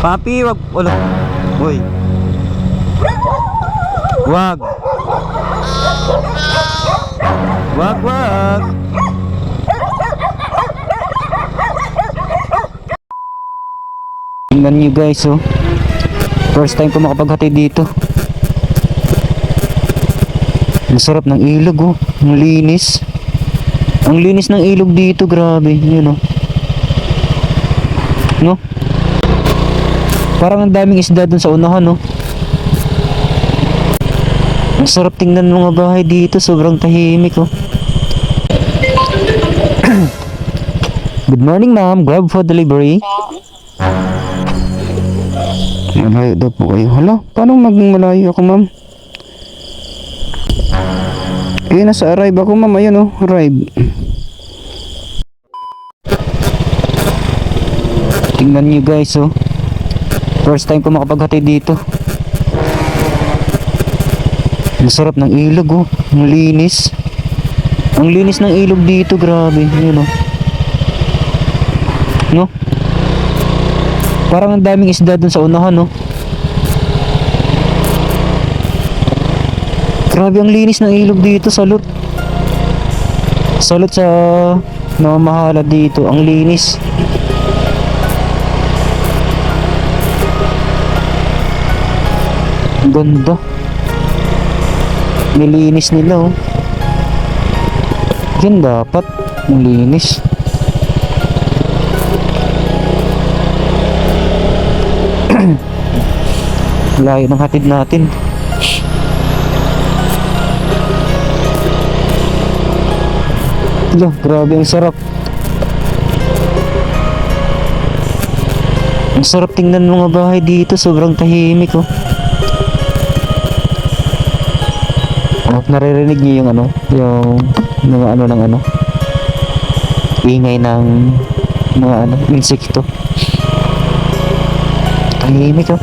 Papi, wag, wala. Uy. Wag. Wag, wag. Tingnan nyo guys, oh. First time ko makapaghati dito. Ang sarap ng ilog, oh. Ang linis. Ang linis ng ilog dito, grabe. Yun, oh. No? Parang ang daming isda dun sa unahan, no? Ang sarap tingnan ng mga bahay dito. Sobrang tahimik, oh. Good morning, ma'am. Grab for delivery. Malayo daw po kayo. Hala, paano maging malayo ako, ma'am? Eh, nasa arrive ako, ma'am. Ayan, oh. Arrive. Tingnan nyo guys oh. First time ko makapaghati dito. Ang sarap ng ilog oh. Ang linis. Ang linis ng ilog dito, grabe. Yun oh. No? Parang ang daming isda dun sa unahan no. Grabe ang linis ng ilog dito, salot. Salot sa namamahala dito, ang linis. Ganda. Nilinis nila oh. Yan dapat. Ang linis. Layo ng hatid natin. Lo, grabe ang sarap. Ang sarap tingnan ng mga bahay dito. Sobrang tahimik oh. Naririnig niyo yung ano, yung mga ano ng ano. Ingay ng mga ano, insekto. Tahimik oh.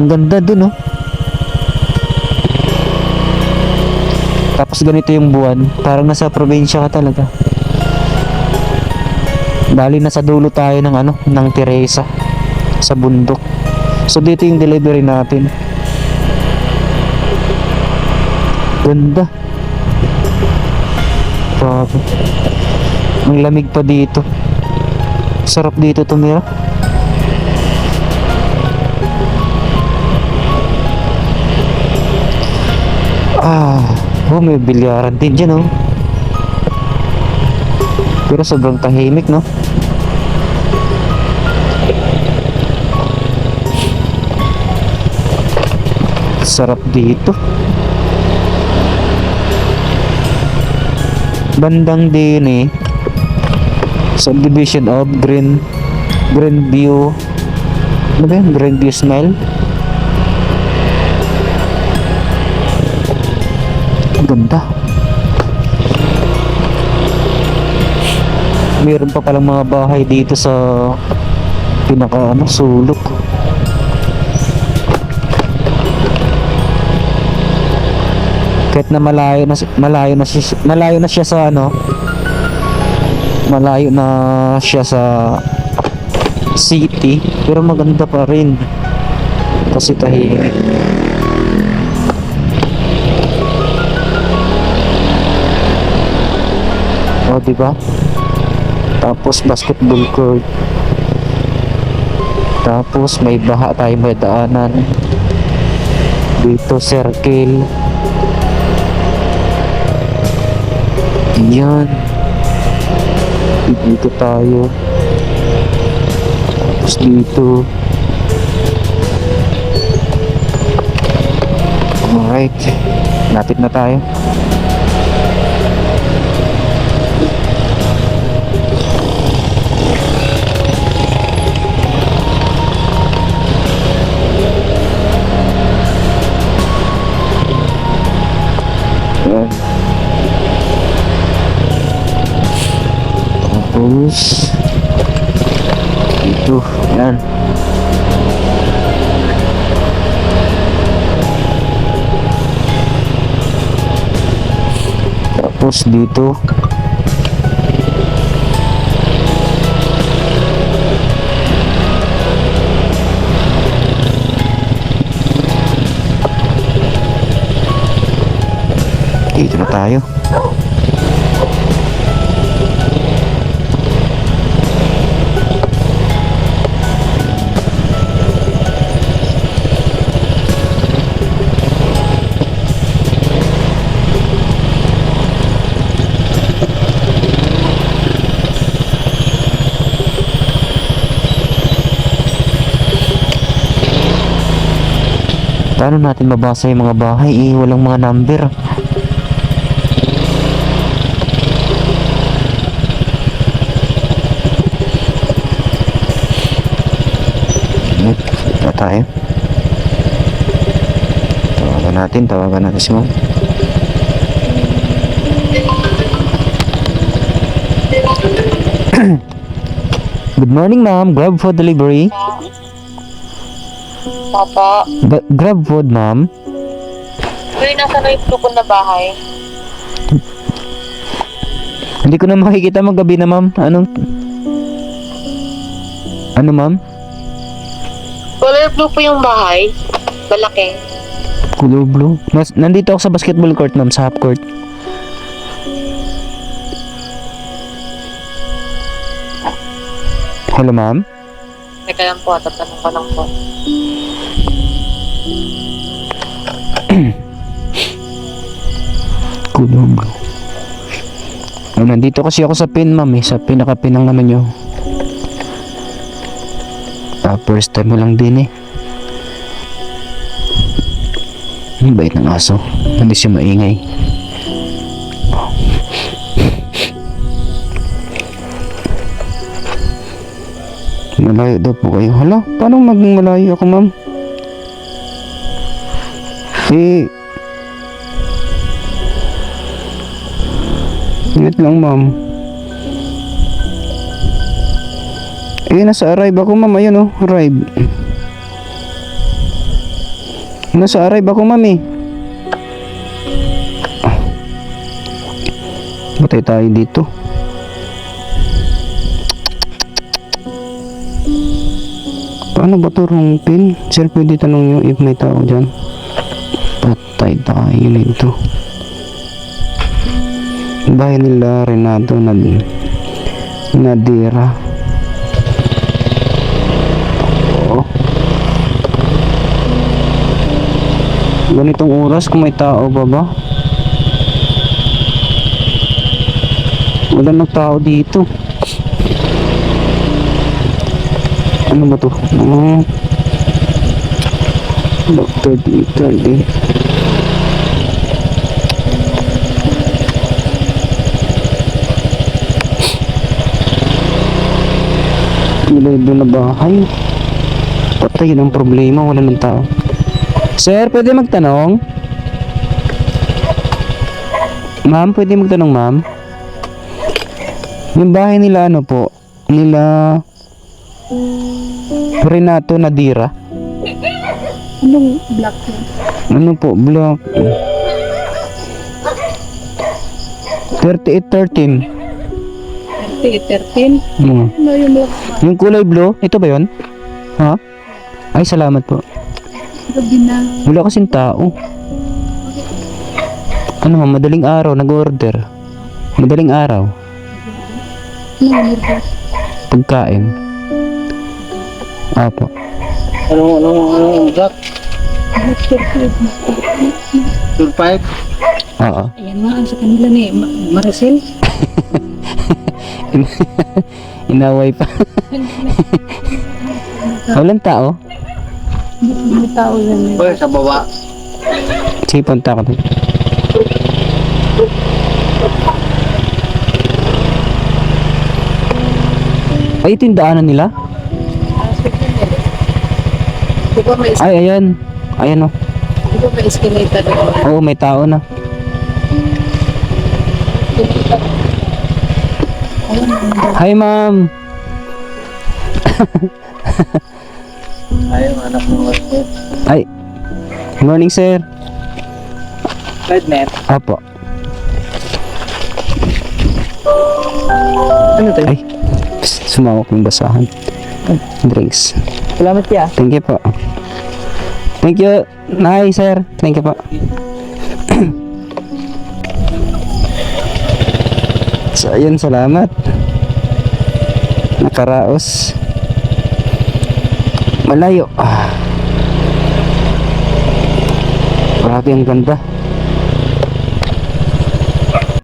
Ang ganda dun oh. Tapos ganito yung buwan, parang nasa probinsya ka talaga. Bali nasa dulo tayo ng ano, ng Teresa sa bundok. So dito yung delivery natin. Ganda. Grabe. Ang lamig pa dito. Sarap dito tumira. Ah, oh may bilyaran din dyan oh. Pero sobrang tahimik no. Sarap dito. Bandang din eh. Subdivision of green green view. Ano ba yun? green view smile? Ganda. Meron pa palang mga bahay dito sa pinaka ano sulok kahit na malayo na malayo na siya, malayo na siya sa ano malayo na siya sa city pero maganda pa rin kasi tahimik. O di ba? Tapos basketball court. Tapos may baha tayo may daanan. Dito circle Yan. Dito tayo. Tapos dito. Alright. Lapit na tayo. view. Yan. Tapos dito. Dito na tayo. Paano natin mabasa yung mga bahay eh walang mga number. Na tayo. Tawagan natin, tawagan natin si ma'am. Good morning ma'am, grab food delivery. Papa, Ba- grab food ma'am. Uy, nasa na yung tukon na bahay? Hindi ko na makikita magabi na ma'am. Anong... Ano ma'am? Color blue po yung bahay. Malaki. Color blue. Nas, nandito ako sa basketball court ma'am, sa half court. Hello ma'am? Teka lang po, tatanong ko lang po. Blue. Oh, nandito kasi ako sa pin ma'am eh, sa pinaka-pin ng ano nyo. Ah, first time mo lang din eh. Ang bait ng aso. Hindi siya maingay. Malayo daw po kayo. Hala, paano maging malayo ako ma'am? Eh, Ingat lang, ma'am. Eh, nasa arrive ako, ma'am. Ayun, oh. Arrive. Nasa arrive ako, ma'am, eh. Batay tayo dito. Paano ba to wrong pin? Sir, pwede tanong nyo if may tao dyan. Patay tayo nito bahay nila Renato na Nadira oo ganitong oras kung may tao ba ba wala nang tao dito ano ba to oh. Dr. Dieter eh. Nilado na bahay. Patay ang problema, wala ng tao. Sir, pwede magtanong? Ma'am, pwede magtanong ma'am? Yung bahay nila ano po? Nila Renato Nadira? Anong black yun? Ano po? Block 3813 30, 13? Hmm. Ano yung? Yung kulay blue, ito ba yon? Ha? Ay, salamat po. Gabi na. Wala kasing tao. Ano madaling araw, nag-order. Madaling araw, Ano yung black? pagkain. Apo. Anong, anong, anong jack? Black circuit. Tour 5? Oo. Ayan nga, sa kanila ni Ma- Maricel. Inaway pa. Walang tao. May tao yan. Pwede sa baba. Sige, punta ko doon. Ay, ito yung daanan nila? Di ba may, Ay, ayan. Ayan oh. di ba may escalator doon? Oo, may tao na. Hi, ma'am. Ayaw, anak mo. Ay. Good morning, sir. Red net. Apo. Ano to? Ay. Psst, Sumawak yung basahan. Drinks. Salamat ya. Thank you po. Thank you. Hi, sir. Thank you po. So, ayun, salamat. Nakaraos. Malayo. Ah. Grabe ang ganda.